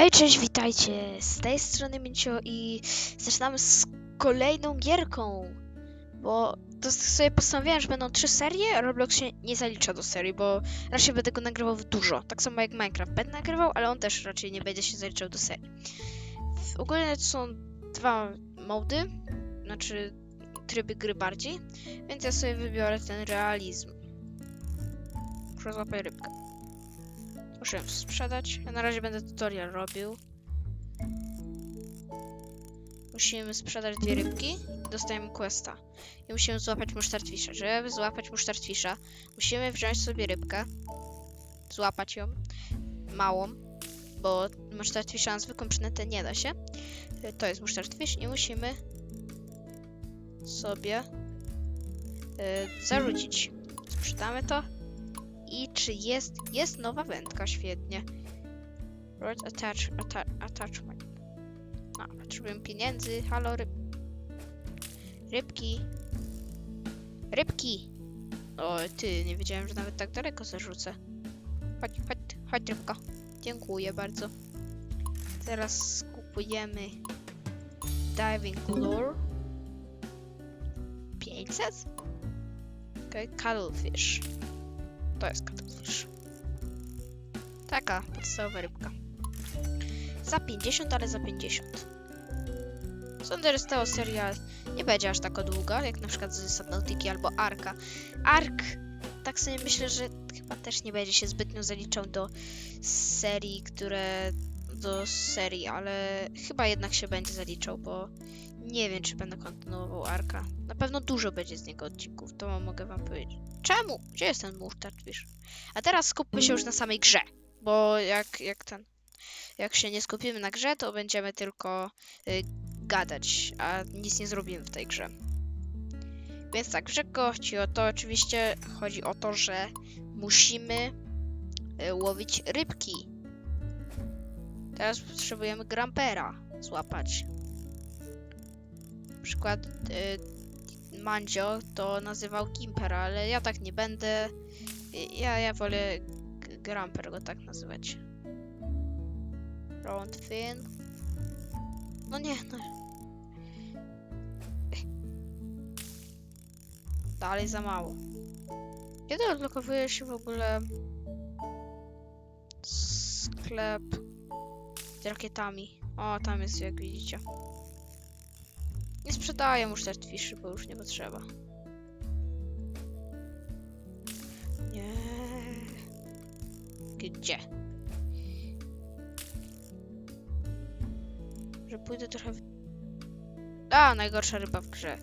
Hej, cześć, witajcie! Z tej strony Mincio i zaczynamy z kolejną gierką. Bo to sobie postanowiłem, że będą trzy serie, Roblox się nie zalicza do serii, bo raczej będę go nagrywał dużo. Tak samo jak Minecraft będę nagrywał, ale on też raczej nie będzie się zaliczał do serii. W ogóle to są dwa mody, znaczy tryby gry bardziej, więc ja sobie wybiorę ten realizm. Muszę złapać rybkę. Muszę ją sprzedać. Ja na razie będę tutorial robił. Musimy sprzedać dwie rybki. Dostajemy questa. I musimy złapać musztartwisza. Żeby złapać musztartwisza, musimy wziąć sobie rybkę. Złapać ją. Małą. Bo musztartwisza na zwykłą przynętę nie da się. To jest musztartwisz i musimy sobie yy, zarzucić. Sprzedamy to. I czy jest, jest nowa wędka, świetnie. Road attach, atta, attachment. A, potrzebujemy pieniędzy, halo ryb... Rybki. Rybki! O, ty, nie wiedziałem, że nawet tak daleko zarzucę. Chodź, chodź, chodź rybko. Dziękuję bardzo. Teraz kupujemy diving lure. 500? Okej, okay, cuttlefish. To jest cuttlefish. Taka podstawowa rybka. Za 50, ale za 50. Sądzę, że z tego seria nie będzie aż tak długa, jak na przykład z Subnautiki albo Arka. Ark, tak sobie myślę, że chyba też nie będzie się zbytnio zaliczał do serii, które... do serii, ale chyba jednak się będzie zaliczał, bo nie wiem, czy będę kontynuował Arka. Pewno dużo będzie z niego odcinków, to mogę wam powiedzieć. Czemu? Gdzie jest ten musztartwisz? A teraz skupmy się już na samej grze, bo jak, jak ten... Jak się nie skupimy na grze, to będziemy tylko y, gadać, a nic nie zrobimy w tej grze. Więc tak, w chodzi o to, oczywiście chodzi o to, że musimy y, łowić rybki. Teraz potrzebujemy grampera złapać. Na przykład y, Mandzio to nazywał Gimper, ale ja tak nie będę. Ja, ja wolę Gramper go tak nazywać. Round fin. No nie, no. Dalej za mało. Kiedy odblokowuje się w ogóle sklep z rakietami? O, tam jest, jak widzicie. Nie sprzedaję mu fiszy, bo już nie potrzeba. Nie. Gdzie? Że pójdę trochę w... A, najgorsza ryba w grze.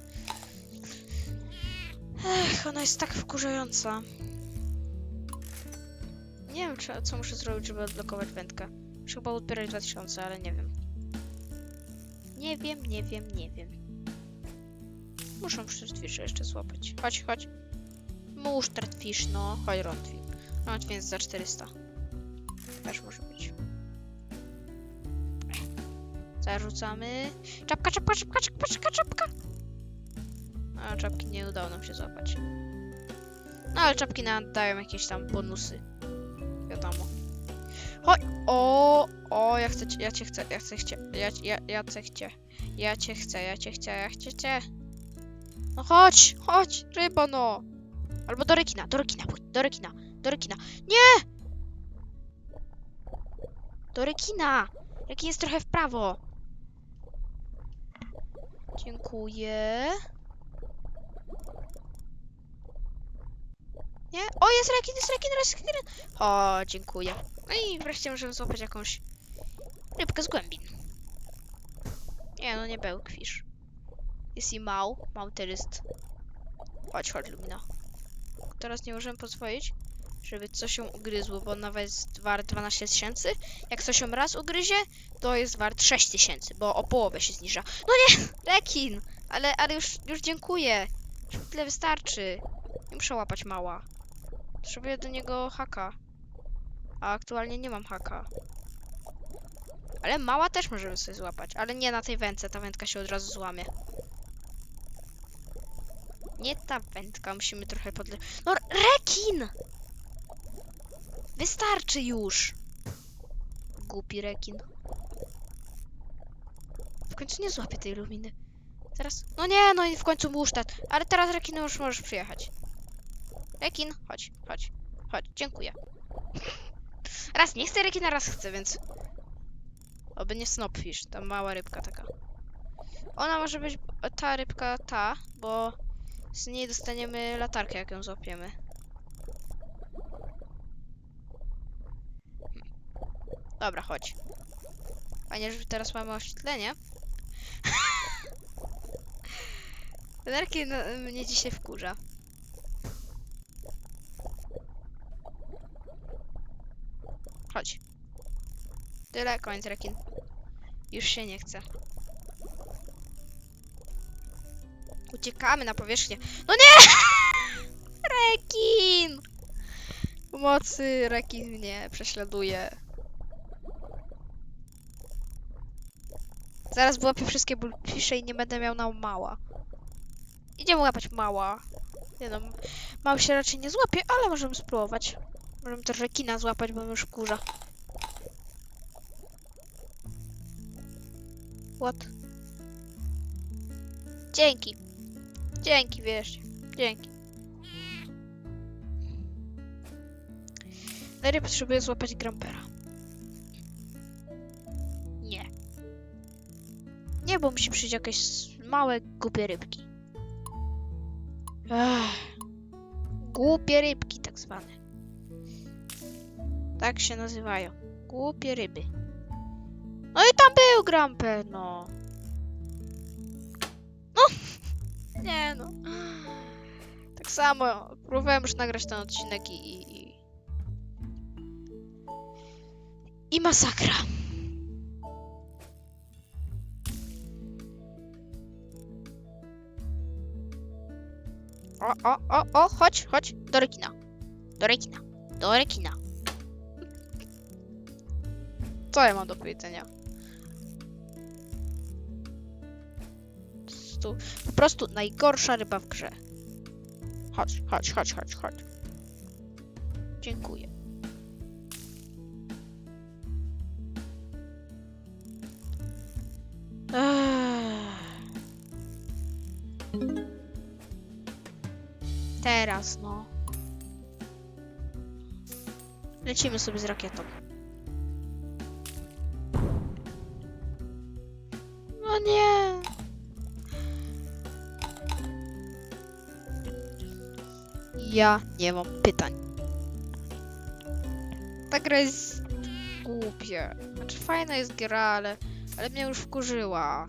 Ech, ona jest tak wkurzająca. Nie wiem, czy, co muszę zrobić, żeby odblokować wędkę. Muszę chyba odbierać 2000, ale nie wiem. Nie wiem, nie wiem, nie wiem. Muszę musztartwisze jeszcze złapać. Chodź, chodź. Musztartwisz, no. Chodź, rątwin. Rątwin jest za 400. Też może być. Zarzucamy. Czapka, czapka, czapka, czapka, czapka, czapka. A czapki nie udało nam się złapać. No ale czapki nam jakieś tam bonusy. Wiadomo. Chodź! O, o, ja chcę cię, ja cię chcę, ja chcę ja, ja, ja chcę cię. Ja cię chcę, ja cię chcę, ja chcę cię. No chodź, chodź, rybo no. Albo do rekina, do rekina, pójdź, do rekina, do rekina. Nie! Do rekina! Rekin jest trochę w prawo. Dziękuję. Nie? O, jest rekin, jest rekin, jest rekin. O, dziękuję. No i wreszcie możemy złapać jakąś rybkę z głębin. Nie, no nie bełkwisz. Jest i mał, mał tyryst. Chodź, chodź, Lumina. Teraz nie możemy pozwolić, żeby coś ją ugryzło, bo nawet jest wart 12 tysięcy. Jak coś ją raz ugryzie, to jest wart 6 tysięcy, bo o połowę się zniża. No nie! Rekin! Ale, ale już, już dziękuję. Tyle wystarczy. Nie muszę łapać mała. Potrzebuję do niego haka. A aktualnie nie mam haka. Ale mała też możemy sobie złapać, ale nie na tej wędce, ta wędka się od razu złamie. Nie ta wędka, musimy trochę podle... No, rekin! Wystarczy już! Głupi rekin. W końcu nie złapie tej luminy. Teraz. No nie, no i w końcu musztat. Ale teraz rekinu już możesz przyjechać. Rekin, chodź, chodź, chodź, dziękuję. Raz nie chcę rekina, raz chcę, więc. Oby nie snopfish, ta mała rybka taka. Ona może być ta rybka ta, bo z niej dostaniemy latarkę, jak ją złapiemy. Dobra, chodź. Fajnie, że teraz mamy oświetlenie. Nerki no, mnie dzisiaj wkurza. Chodź. Tyle, koniec rekin. Już się nie chce. Uciekamy na powierzchnię. No nie! Rekin! Pomocy, rekin mnie prześladuje. Zaraz wyłapię wszystkie bulfisze i nie będę miał na mała. Idziemy łapać mała. Nie no, mały się raczej nie złapie, ale możemy spróbować. Możemy też rekina złapać, bo już kurza. What? Dzięki. Dzięki, wiesz. Dzięki. Najpierw potrzebuję złapać Grampera. Nie. Nie, bo musi przyjść jakieś małe, głupie rybki. Ech. Głupie rybki, tak zwane. Tak się nazywają. Głupie ryby. No i tam był Gramper. No. Nie no. Tak samo. Próbowałem już nagrać ten odcinek i... i... i- I masakra. O, o, o, o, chodź, chodź, do rekina. Do rekina. Do rekina. Co ja mam do powiedzenia? Tu, po prostu najgorsza ryba w grze. Chodź, chodź, chodź, chodź, chodź. Dziękuję. Teraz, no. Lecimy sobie z rakietą. Ja nie mam pytań. Ta gra jest głupia. Znaczy fajna jest gra, ale, ale mnie już wkurzyła.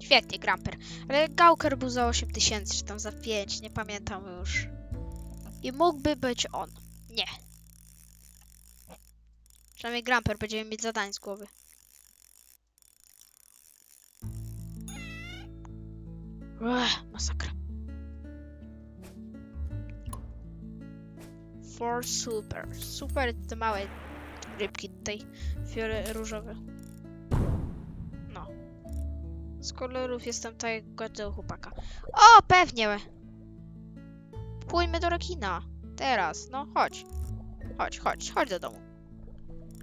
Świetnie, Gramper. Ale Gauker był za 8000, czy tam za 5, nie pamiętam już. I mógłby być on. Nie. Przynajmniej Gramper będziemy mieć zadań z głowy. Masakra. For super. Super te małe rybki tutaj. Fiory różowe. No. Z kolorów jestem tak jak każdego chłopaka. O, pewnie! Pójdźmy do rekina. Teraz, no chodź. Chodź, chodź, chodź do domu.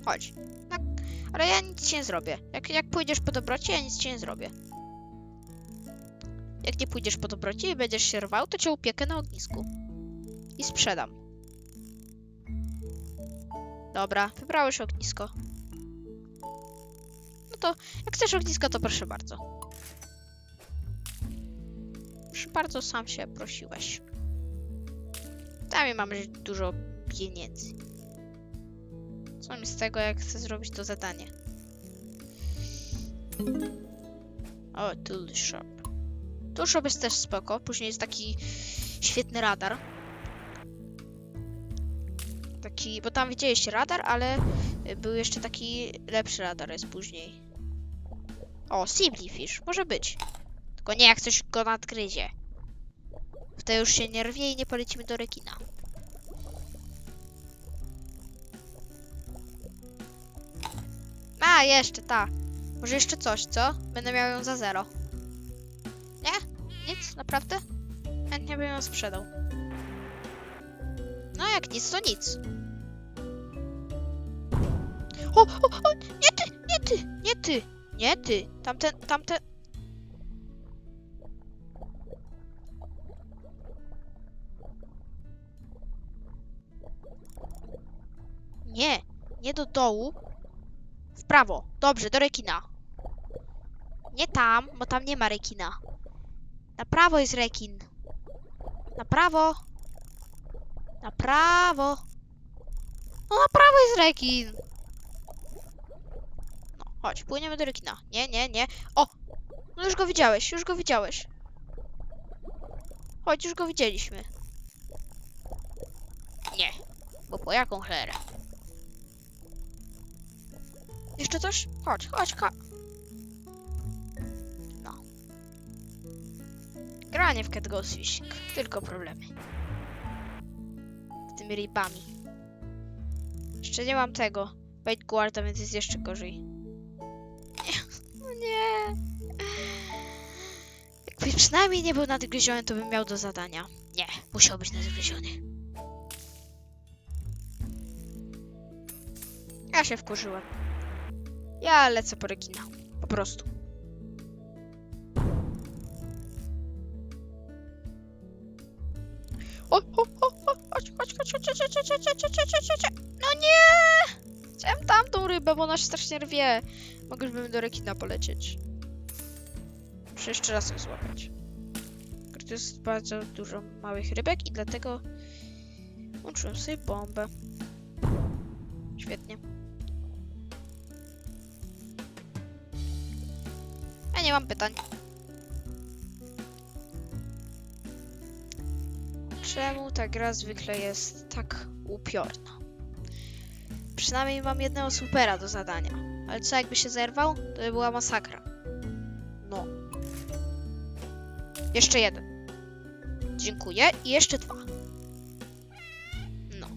Chodź. Tak, ale ja nic ci nie zrobię. Jak, jak pójdziesz po dobroci, ja nic ci nie zrobię. Jak nie pójdziesz po dobroci i będziesz się rwał, to cię upiekę na ognisku. I sprzedam. Dobra, wybrałeś ognisko. No to, jak chcesz ognisko, to proszę bardzo. Proszę bardzo, sam się prosiłeś. Tam mamy dużo pieniędzy. Co mi z tego, jak chcę zrobić to zadanie? O, tool shop. Tool shop jest też spoko. Później jest taki świetny radar. Taki, bo tam widzieliście radar, ale był jeszcze taki lepszy radar jest później. O, Fish, może być. Tylko nie jak coś go nadgryzie. Wtedy już się nie rwie i nie polecimy do rekina. A, jeszcze ta. Może jeszcze coś, co? Będę miał ją za zero. Nic? Naprawdę? Chętnie bym ją sprzedał. No jak nic, to nic. O, o, o, nie ty, nie ty, nie ty, nie ty. Tamten, tamten. Nie, nie do dołu. W prawo. Dobrze, do rekina. Nie tam, bo tam nie ma rekina. Na prawo jest rekin. Na prawo. Na prawo. No na prawo jest rekin. No, chodź, płyniemy do rekina. Nie, nie, nie. O! No już go widziałeś, już go widziałeś. Chodź, już go widzieliśmy. Nie, bo po jaką cholerę? Jeszcze coś? Chodź, chodź, chodź. W Cat Ghost. Tylko problemy. Z tymi rybami. Jeszcze nie mam tego. Bait guarda, więc jest jeszcze gorzej. No nie. Jakby przynajmniej nie był nadgryziony, to bym miał do zadania. Nie, musiał być nadgryziony. Ja się wkurzyłem. Ja lecę po rekina. Po prostu. No nie! Chciałem tamtą rybę, bo ona się strasznie rwie. Moglibyśmy do rekina polecieć. Muszę jeszcze raz ją złapać. To jest bardzo dużo małych rybek i dlatego łączyłem sobie bombę. Świetnie. Ja nie mam pytań. Czemu ta gra zwykle jest tak upiorna? Przynajmniej mam jednego supera do zadania. Ale co jakby się zerwał? To by była masakra. No. Jeszcze jeden. Dziękuję. I jeszcze dwa. No.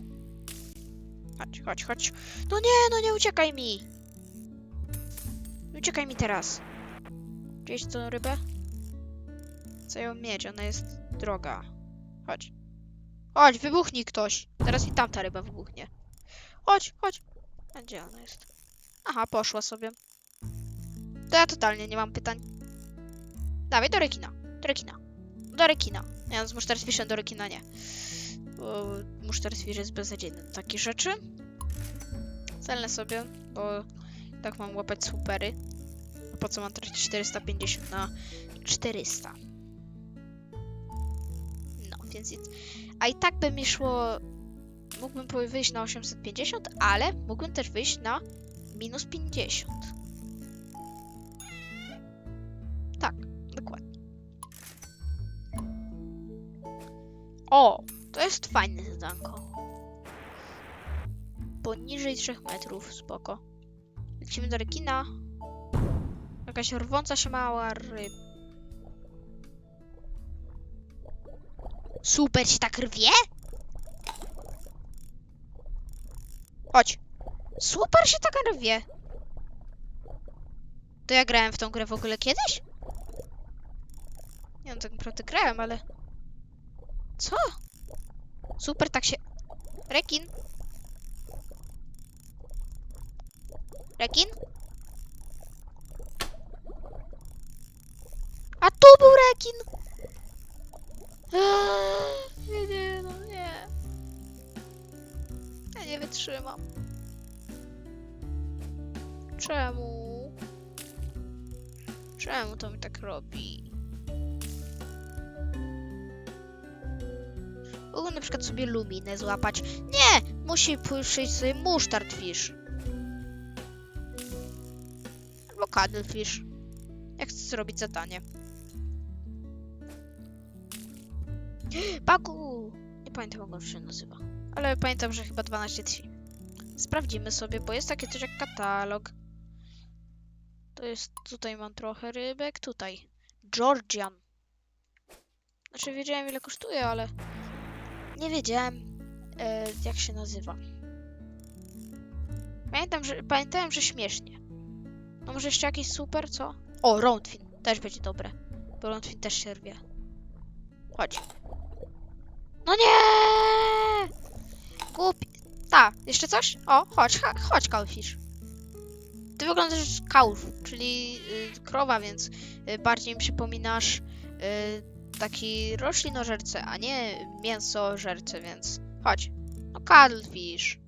Chodź, chodź, chodź. No nie, no nie uciekaj mi. Uciekaj mi teraz. Gdzieś tą rybę? Chcę ją mieć, ona jest droga. Chodź. Chodź, wybuchnij ktoś. Teraz i tamta ryba wybuchnie. Chodź, chodź. A gdzie ona jest? Aha, poszła sobie. To ja totalnie nie mam pytań. Dawaj, do rekina. Do rekina. Do rekina. Ja z musztarstwiszem do rekina nie. Bo musztarstwisz jest beznadziejny na takie rzeczy. Celnę sobie, bo tak mam łapać supery. A po co mam tracić 450 na 400? No, więc... A i tak by mi szło... Mógłbym wyjść na 850, ale mógłbym też wyjść na minus 50. Tak, dokładnie. O, to jest fajne zadanko. Poniżej 3 metrów, spoko. Lecimy do rekina. Jakaś rwąca się mała ryb. Super się tak rwie? Chodź. Super się tak rwie. To ja grałem w tą grę w ogóle kiedyś? Nie no, tak naprawdę grałem, ale... Co? Super tak się... Rekin? Rekin? A tu był rekin! Nie, nie, no nie. Ja nie wytrzymam. Czemu? Czemu to mi tak robi? Mogę na przykład sobie luminę złapać. Nie! Musi pójść sobie musztard fish. Albo cuttlefish. Jak chcę zrobić zadanie. Bagu! Nie pamiętam jak on się nazywa. Ale pamiętam, że chyba 12 dni. Sprawdzimy sobie, bo jest takie coś jak katalog. To jest, tutaj mam trochę rybek, tutaj. Georgian. Znaczy wiedziałem ile kosztuje, ale nie wiedziałem e, jak się nazywa. Pamiętam, że, pamiętałem, że śmiesznie. No może jeszcze jakiś super, co? O, roundfin. Też będzie dobre. Bo roundfin też się rwie. Chodź. No nie! Głupi. Ta, jeszcze coś? O, chodź, chodź, Cowfish. Ty wyglądasz kałów, czyli y, krowa, więc y, bardziej mi przypominasz y, taki roślinożercę, a nie mięsożercę, więc chodź. No, cuddlefish.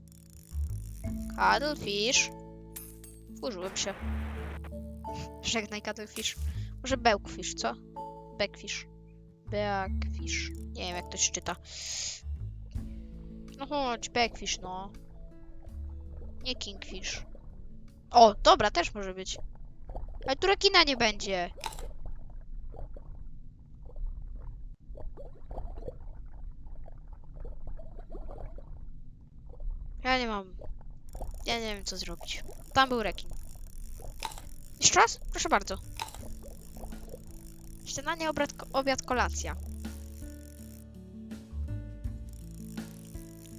Cuddlefish. Wkurzyłem się. Żegnaj, cuddlefish. Może bełkfish, co? Backfish. Backfish. Nie wiem, jak to się czyta. No chodź, backfish, no. Nie kingfish. O, dobra, też może być. Ale tu rekina nie będzie. Ja nie mam. Ja nie wiem, co zrobić. Tam był rekin. Jeszcze raz? Proszę bardzo. Śniadanie, obiad, obiad kolacja.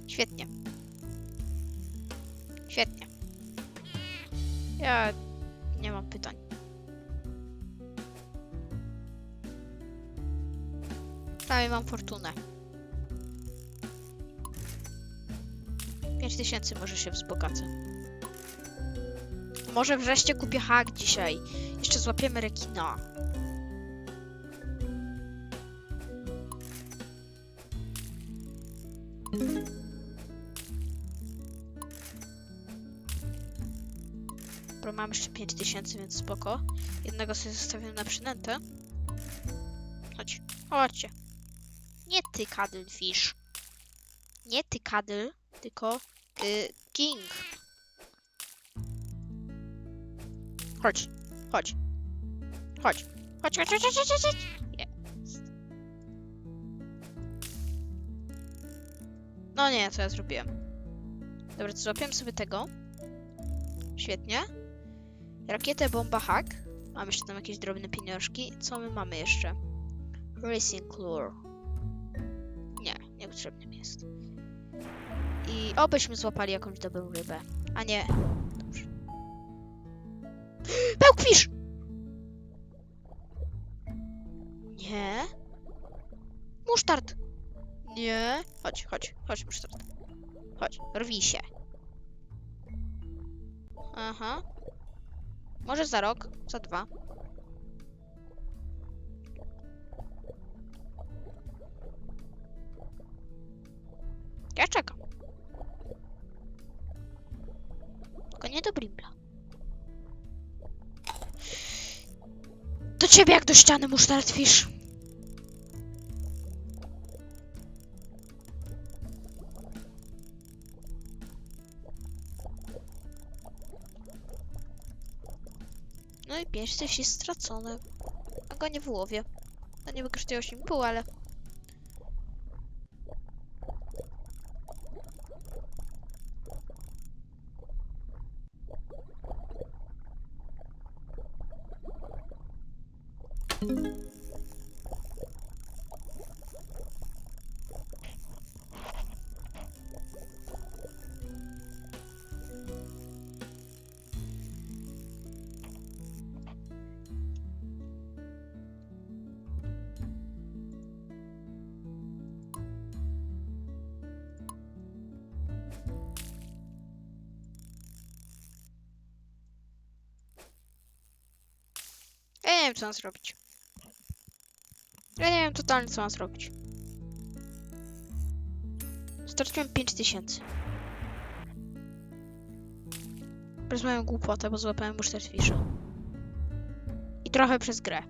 Świetnie. Świetnie. Ja nie mam pytań. Prawie mam fortunę. 5000 może się wzbogacę. Może wreszcie kupię hak dzisiaj. Jeszcze złapiemy rekina. Jeszcze 5000, więc spoko. Jednego sobie zostawiam na przynętę. Chodź, chodźcie. Nie ty, Cuddlefish. Nie ty, Cuddle, tylko y, King. Chodź, chodź. Chodź. Chodź, chodź, chodź, chodź, chodź, chodź. No nie, co ja zrobiłem? Dobra, złapiłem sobie tego. Świetnie. Rakietę, bomba, hack. Mam jeszcze tam jakieś drobne pieniążki. Co my mamy jeszcze? Racing Lure. Nie, niepotrzebny mi jest. I obyśmy złapali jakąś dobrą rybę. A nie. Dobrze. Pełkwisz! Nie. Musztard! Nie. Chodź, chodź, chodź, musztard. Chodź, rwij się. Aha. Może za rok, za dwa. Ja czekam. Tylko nie do Brimbla. Do ciebie jak do ściany, musztard coś jest stracone. A go nie wyłowię. No nie wykosztuje 8,5, ale... wiem, co mam zrobić. Ja nie wiem totalnie, co mam zrobić. Straciłem 5000. Przez moją głupotę, bo złapałem musztardfisza. I trochę przez grę.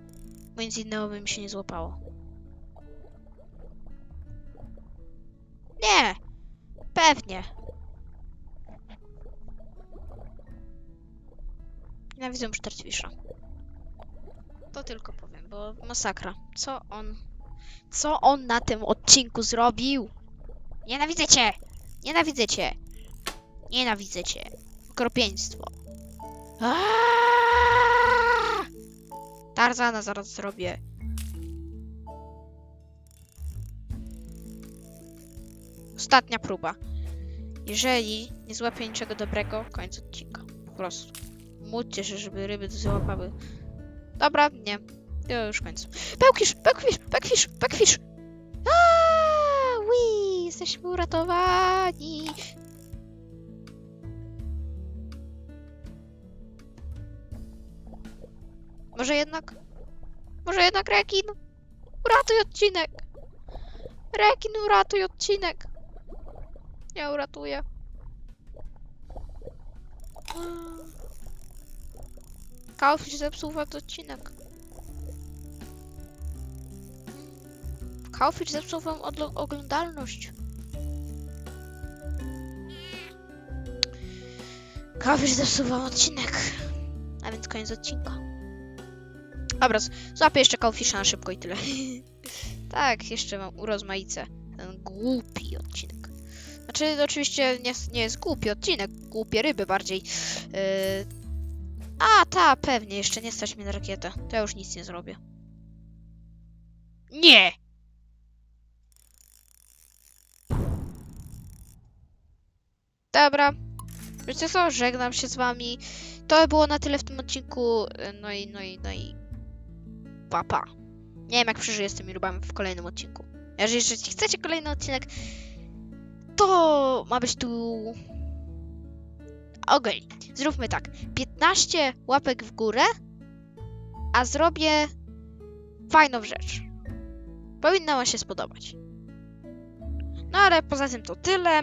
Bo nic innego by mi się nie złapało. Nie! Pewnie. Nienawidzę musztardfisza. Tylko powiem, bo masakra. Co on... Co on na tym odcinku zrobił? Nienawidzę cię! Nienawidzę cię! Nienawidzę cię! Okropieństwo. Tarzana zaraz zrobię. Ostatnia próba. Jeżeli nie złapię niczego dobrego, koniec odcinka. Po prostu. Módlcie się, żeby ryby złapały. Dobra, nie. To już koniec. Pełkisz, pełkwisz, pełkwisz, pełkwisz! Wee! jesteśmy uratowani. Może jednak... Może jednak Rekin? Uratuj odcinek! Rekin, uratuj odcinek! Ja uratuję. Kaufrz zepsuł odcinek. Kaufrz zepsuł wam oglądalność. Kaufrz zepsuł wam odcinek. A więc koniec odcinka. Dobra, z- złapię jeszcze Kaufisza na szybko i tyle. tak, jeszcze mam urozmaicę ten głupi odcinek. Znaczy, oczywiście nie, nie jest głupi odcinek, głupie ryby bardziej. Yy... A, ta, pewnie, jeszcze nie stać mnie na rakietę. To ja już nic nie zrobię. Nie! Dobra. Wiecie co? Żegnam się z wami. To było na tyle w tym odcinku. No i, no i, no i... Pa, pa. Nie wiem, jak przeżyję z tymi rybami w kolejnym odcinku. Jeżeli chcecie kolejny odcinek, to ma być tu... Okej, zróbmy tak. 15 łapek w górę, a zrobię fajną rzecz. Powinna wam się spodobać. No ale poza tym to tyle.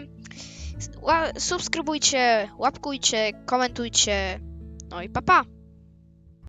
Subskrybujcie, łapkujcie, komentujcie. No i papa. Pa.